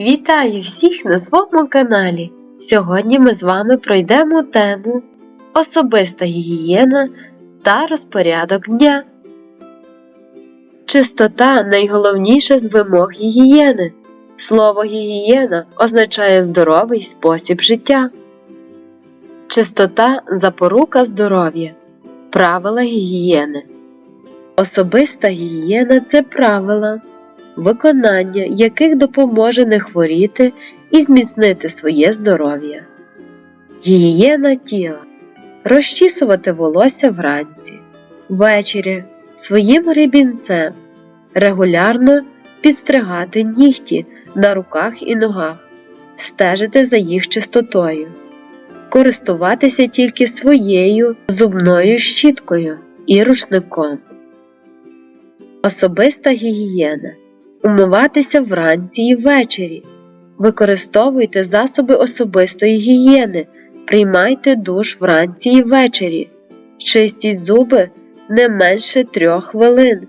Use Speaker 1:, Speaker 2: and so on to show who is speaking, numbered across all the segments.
Speaker 1: Вітаю всіх на своєму каналі. Сьогодні ми з вами пройдемо тему Особиста гігієна та розпорядок дня. Чистота найголовніше з вимог гігієни. Слово гігієна означає здоровий спосіб життя. Чистота запорука здоров'я. Правила гігієни. Особиста гігієна це правила, виконання яких допоможе не хворіти і зміцнити своє здоров'я. Гігієна тіла. Розчісувати волосся вранці, ввечері своїм рибінцем, регулярно підстригати нігті на руках і ногах, стежити за їх чистотою, користуватися тільки своєю зубною щіткою і рушником. Особиста гігієна умиватися вранці і ввечері. Використовуйте засоби особистої гігієни, приймайте душ вранці і ввечері. Чистіть зуби не менше трьох хвилин.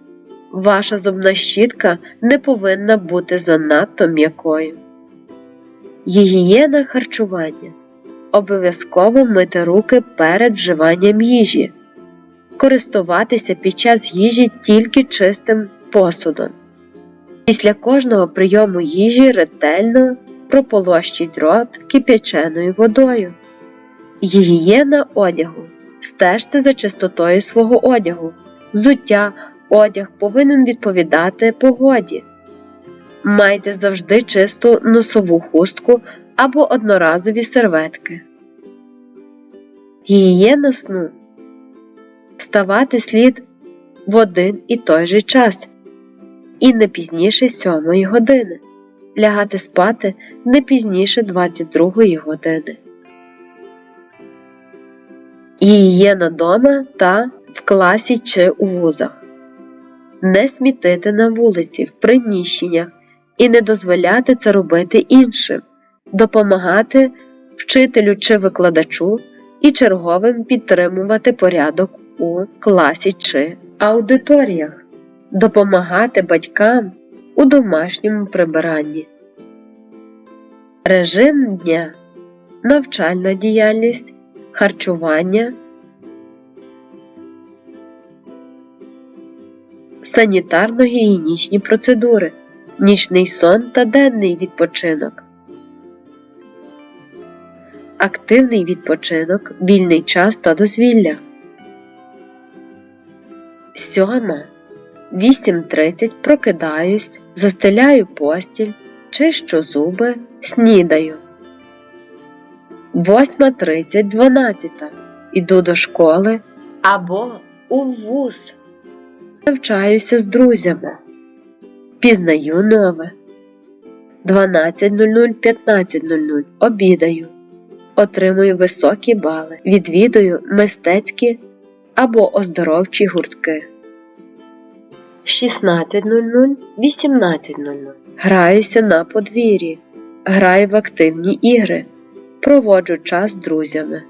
Speaker 1: Ваша зубна щітка не повинна бути занадто м'якою. Гігієна харчування. Обов'язково мити руки перед вживанням їжі. Користуватися під час їжі тільки чистим посудом. Після кожного прийому їжі ретельно прополощіть рот кип'яченою водою. Гігієна одягу. Стежте за чистотою свого одягу. Взуття, одяг повинен відповідати погоді. Майте завжди чисту носову хустку або одноразові серветки. Гігієна сну. Вставати слід в один і той же час і не пізніше 7 години, лягати спати не пізніше 22 години. Гігієна дома та в класі чи у вузах. Не смітити на вулиці, в приміщеннях і не дозволяти це робити іншим, допомагати вчителю чи викладачу і черговим підтримувати порядок у класі чи аудиторіях допомагати батькам у домашньому прибиранні. Режим дня, навчальна діяльність, харчування, санітарно-гігієнічні процедури, нічний сон та денний відпочинок. Активний відпочинок, вільний час та дозвілля. Сьома 8.30 прокидаюсь, застеляю постіль, чищу зуби, снідаю. 8.30 12. Іду до школи або у вуз. Навчаюся з друзями. Пізнаю нове. 12.00 15.00 обідаю. Отримую високі бали. Відвідую мистецькі або оздоровчі гуртки. 16.00 18.00 Граюся на подвір'ї. Граю в активні ігри. Проводжу час з друзями.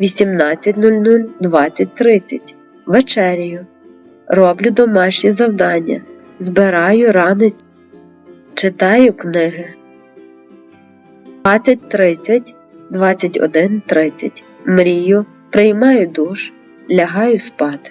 Speaker 1: 18.00 20.30 Вечерію. Роблю домашні завдання. Збираю ранець. Читаю книги. 20.30 21.30 Мрію. Приймаю душ. Лягаю спати.